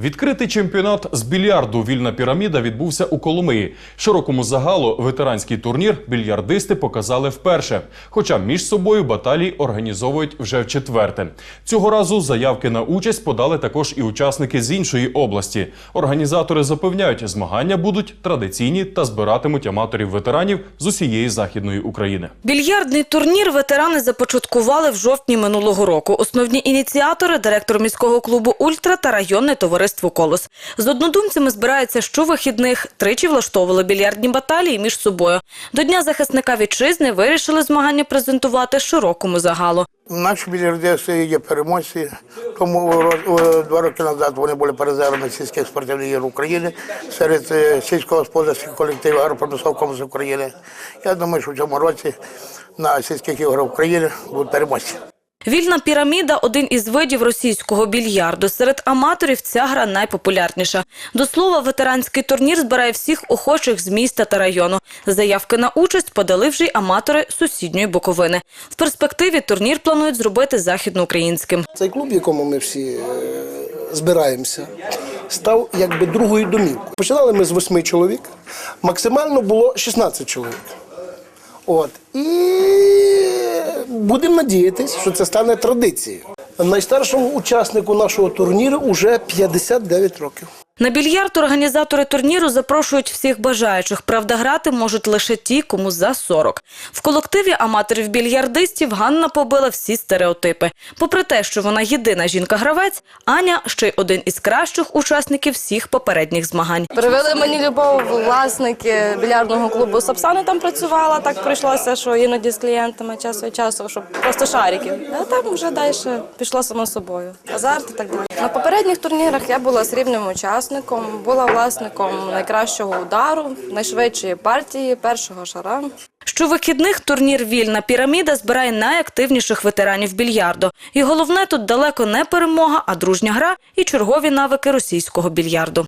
Відкритий чемпіонат з більярду Вільна піраміда відбувся у Коломиї. Широкому загалу ветеранський турнір більярдисти показали вперше. Хоча між собою баталії організовують вже вчетверте. Цього разу заявки на участь подали також і учасники з іншої області. Організатори запевняють, змагання будуть традиційні та збиратимуть аматорів ветеранів з усієї західної України. Більярдний турнір ветерани започаткували в жовтні минулого року. Основні ініціатори – директор міського клубу «Ультра» та районне товариство «Колос». З однодумцями збираються щовихідних. Тричі влаштовували більярдні баталії між собою. До Дня захисника вітчизни вирішили змагання презентувати широкому загалу. Наші більярдисти є переможці. Тому два роки назад вони були призерами сільських спортивних ігор України серед е, сільськогосподарських колективів агропромислового комплексу України. Я думаю, що в цьому році на сільських іграх України будуть переможці. Вільна піраміда – один із видів російського більярду. Серед аматорів ця гра найпопулярніша. До слова, ветеранський турнір збирає всіх охочих з міста та району. Заявки на участь подали вже й аматори сусідньої Буковини. В перспективі турнір планують зробити західноукраїнським. Цей клуб, в якому ми всі е, збираємося, став якби другою домівкою. Починали ми з восьми чоловік, максимально було 16 чоловік. От. І будемо надіятися, що це стане традицією. Найстаршому учаснику нашого турніру вже 59 років. На більярд організатори турніру запрошують всіх бажаючих. Правда, грати можуть лише ті, кому за 40. В колективі аматорів-більярдистів Ганна побила всі стереотипи. Попри те, що вона єдина жінка-гравець, Аня ще й один із кращих учасників всіх попередніх змагань. Привели мені любов власники більярдного клубу Сапсани там працювала. Так прийшлося, що іноді з клієнтами час від часу, щоб просто шариків. А там вже далі пішло само собою. Азарт і так далі. На попередніх турнірах я була срібним учасником, була власником найкращого удару, найшвидшої партії, першого шара. Щовихідних турнір «Вільна піраміда» збирає найактивніших ветеранів більярду. І головне тут далеко не перемога, а дружня гра і чергові навики російського більярду.